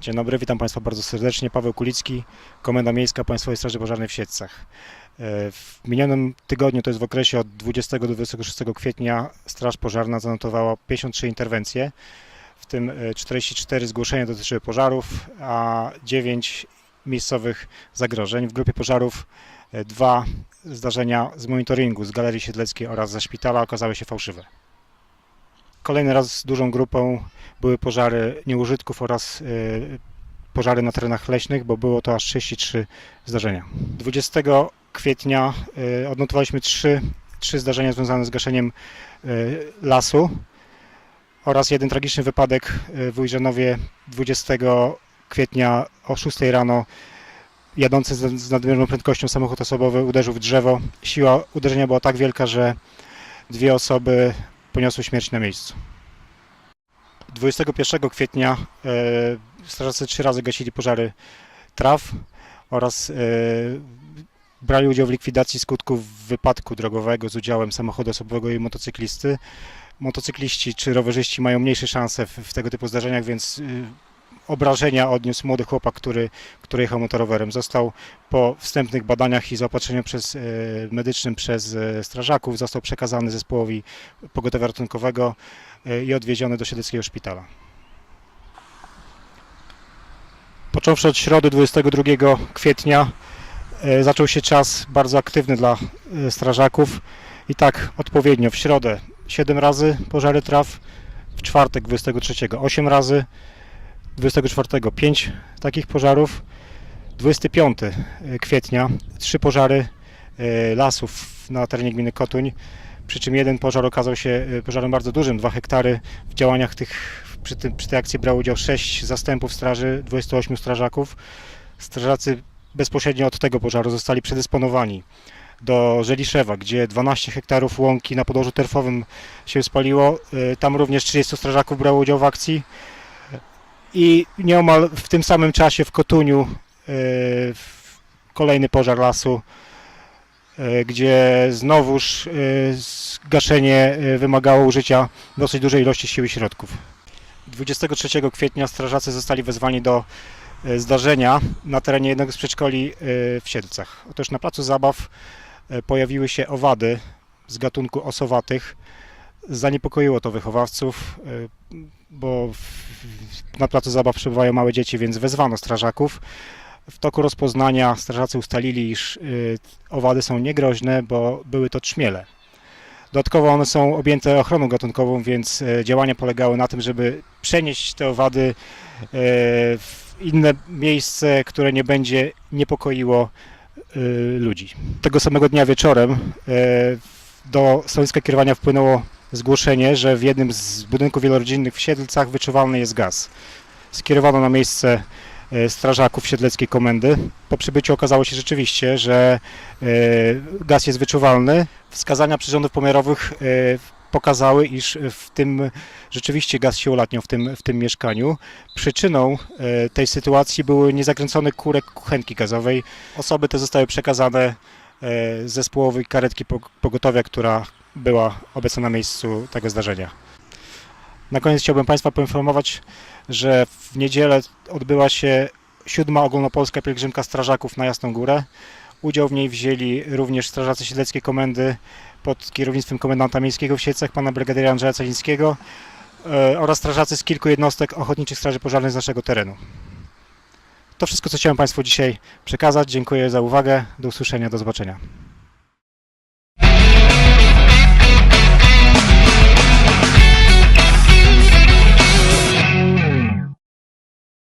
Dzień dobry, witam Państwa bardzo serdecznie. Paweł Kulicki, Komenda Miejska Państwowej Straży Pożarnej w Siedlcach. E, W minionym tygodniu, to jest w okresie od 20 do 26 kwietnia, Straż Pożarna zanotowała 53 interwencje, w tym e, 44 zgłoszenia dotyczyły pożarów, a 9 miejscowych zagrożeń. W grupie pożarów e, dwa zdarzenia z monitoringu z Galerii Siedleckiej oraz ze szpitala okazały się fałszywe. Kolejny raz z dużą grupą były pożary nieużytków oraz y, pożary na terenach leśnych, bo było to aż 33 zdarzenia. 20 kwietnia y, odnotowaliśmy trzy, trzy zdarzenia związane z gaszeniem y, lasu oraz jeden tragiczny wypadek w Ujrzanowie 20 kwietnia o 6 rano jadący z nadmierną prędkością samochód osobowy uderzył w drzewo. Siła uderzenia była tak wielka, że dwie osoby poniosły śmierć na miejscu. 21 kwietnia e, strażacy trzy razy gasili pożary traw oraz e, brali udział w likwidacji skutków wypadku drogowego z udziałem samochodu osobowego i motocyklisty. Motocykliści czy rowerzyści mają mniejsze szanse w, w tego typu zdarzeniach, więc y, obrażenia odniósł młody chłopak, który, który jechał motorowerem. Został po wstępnych badaniach i zaopatrzeniu przez, e, medycznym przez e, strażaków, został przekazany zespołowi pogotowia ratunkowego e, i odwieziony do Siedleckiego Szpitala. Począwszy od środy 22 kwietnia zaczął się czas bardzo aktywny dla strażaków i tak odpowiednio w środę 7 razy pożary traw, w czwartek 23 8 razy, 24 5 takich pożarów, 25 kwietnia trzy pożary e, lasów na terenie gminy Kotuń, przy czym jeden pożar okazał się e, pożarem bardzo dużym, 2 hektary. W działaniach tych, przy, tym, przy tej akcji brało udział 6 zastępów straży, 28 strażaków. Strażacy bezpośrednio od tego pożaru zostali predysponowani do Żeliszewa, gdzie 12 hektarów łąki na podłożu torfowym się spaliło. E, Tam również 30 strażaków brało udział w akcji. I nieomal w tym samym czasie w Kotuniu e, kolejny pożar lasu, e, gdzie znowuż e, gaszenie wymagało użycia dosyć dużej ilości sił i środków. 23 kwietnia strażacy zostali wezwani do zdarzenia na terenie jednego z przedszkoli w Siedlcach. Otóż na placu zabaw pojawiły się owady z gatunku osowatych. Zaniepokoiło to wychowawców, e, bo na placu zabaw przebywają małe dzieci, więc wezwano strażaków. W toku rozpoznania strażacy ustalili, iż y, owady są niegroźne, bo były to trzmiele. Dodatkowo one są objęte ochroną gatunkową, więc e, działania polegały na tym, żeby przenieść te owady w inne miejsce, które nie będzie niepokoiło ludzi. Tego samego dnia wieczorem do stanowiska kierowania wpłynęło zgłoszenie, że w jednym z budynków wielorodzinnych w Siedlcach wyczuwalny jest gaz. Skierowano na miejsce e, strażaków Siedleckiej Komendy. Po przybyciu okazało się rzeczywiście, że e, gaz jest wyczuwalny. Wskazania przyrządów pomiarowych e, pokazały, iż w tym rzeczywiście gaz się ulatniał w tym, w tym mieszkaniu. Przyczyną tej sytuacji były niezakręcone kurek kuchenki gazowej. Osoby te zostały przekazane zespołowi karetki pog- pogotowia, która była obecna na miejscu tego zdarzenia. Na koniec chciałbym Państwa poinformować, że w niedzielę odbyła się siódma ogólnopolska pielgrzymka strażaków na Jasną Górę. Udział w niej wzięli również strażacy Siedleckiej Komendy pod kierownictwem komendanta miejskiego w Siedlcach, pana brygadiera Andrzeja Celińskiego e, oraz strażacy z kilku jednostek ochotniczych straży pożarnych z naszego terenu. To wszystko, co chciałem Państwu dzisiaj przekazać. Dziękuję za uwagę. Do usłyszenia, do zobaczenia.